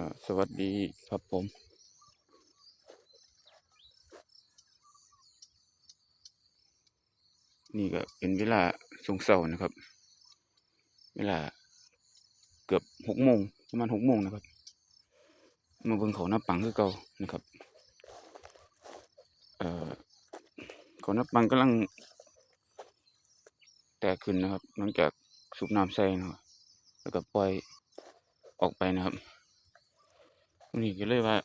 ก็สวัสดีครับผมนี่ก็เป็นเวลาช่วงเช้านะครับ เวลาเกือบหกโมงประมาณหกโมงนะครับ มาเบิ่งเขาหน้าปังคือเก่านะครับ เอ่อเขาหน้าปังกำลัง แตกขึ้นนะครับหลังจากสูบน้ำใส่นะครับแล้วก็ปล่อยออกไปนะครับ นนี้ก็เลยว่า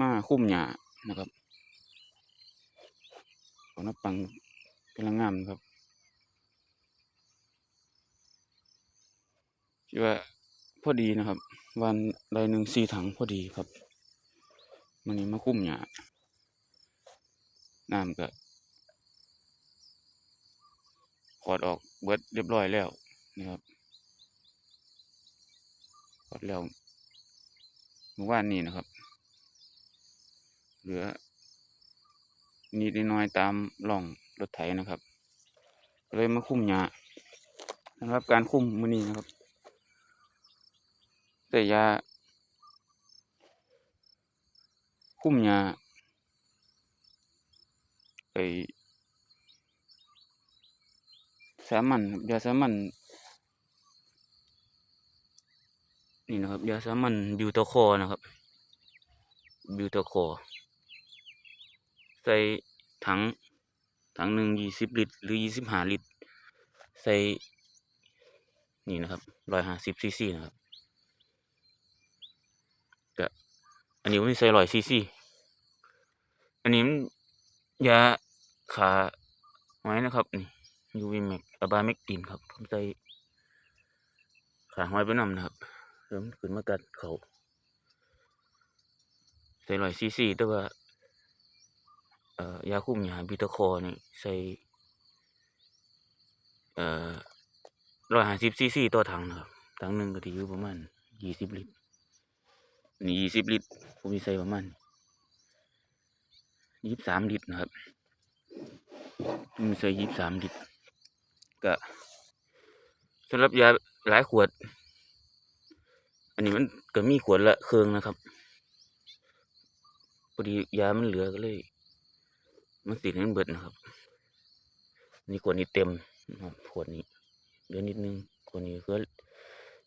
มาคุ้มหญ้านะครับเขาหน้าปังกำลังงามนครับคิดว่าพอดีนะครับ วันใดหนึ่งสี่ถังพอดีครับมันนี้มาคุ้มหญ้าน้ำก็ขอดออกเบิดเรียบร้อยแล้วนะครับ ขอดแล้วเมื่อวานนี้นะครับ เหลือนิดน้อยตามร่องรถไถนะครับก็เลยมาคุ้มหญ้านะครับการคุ้มมือนี้นะครับใส่ยาคุ้มหญ้าไอสามัญยาสามัญ นี่นะครับยาสามัญบิวตอคอนะครับ บิวตอคอ ใส่ถังถังหนึ่งยี่สิบลิตร หรือยี่สิบห้าลิตร ใส่ นี่นะครับร้อยห้าสิบซีซีนะครับก็อันนี้ผมใส่ร้อยซีซีอันนี้มันยาขาไว้นะครับนี่ยูวีแม็กอะบาเมกตินครับผมใส่ขาหอยไปนำนะครับ เริ่มขึ้นมากัดเขาใส่ร้อยซีซีแต่ว่าเอ่อยาคุมยาบิตาคอนี่ใส่เอ่อร้อยห้าสิบซีซีต่อถังนะครับถังหนึ่งก็ที่อยู่ประมาณยี่สิบลิตรนี่ยี่สิบลิตรผมมีใส่ประมาณยี่สิบสามลิตรนะครับผมมีใส่ยี่สิบสามลิตรก็สำหรับยาหลายขวด อันนี้มันก็มีขวดละเครื่องนะครับพอดียามันเหลือก็เลย มันติดให้มันเบิดนะครับ นี่ขวดนี้เต็มนะครับขวดนี้เหลือนิดนึงขวดนี้เหลือ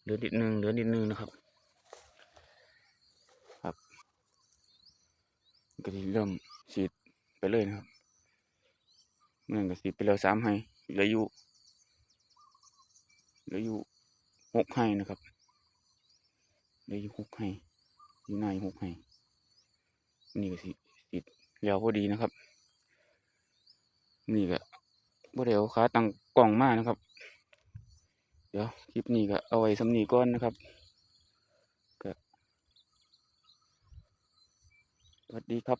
เหลือนิดนึงเหลือนิดนึงนะครับ ครับก็ที่เริ่มฉีดไปเลยนะครับเมื่อนั้นก็ฉีดไปแล้วสามให้เหลืออยู่เหลืออยู่หกให้นะครับ เหลืออยู่หกให้ยู่ในหกให้ นี่ก็สิติดยาวพอดีนะครับ นี่ก็บ่ได้เอาขาตั้งกล่องมานะครับ เดี๋ยวคลิปนี้ก็เอาไว้สำนีก้อนนะครับก็สวัสดีครับ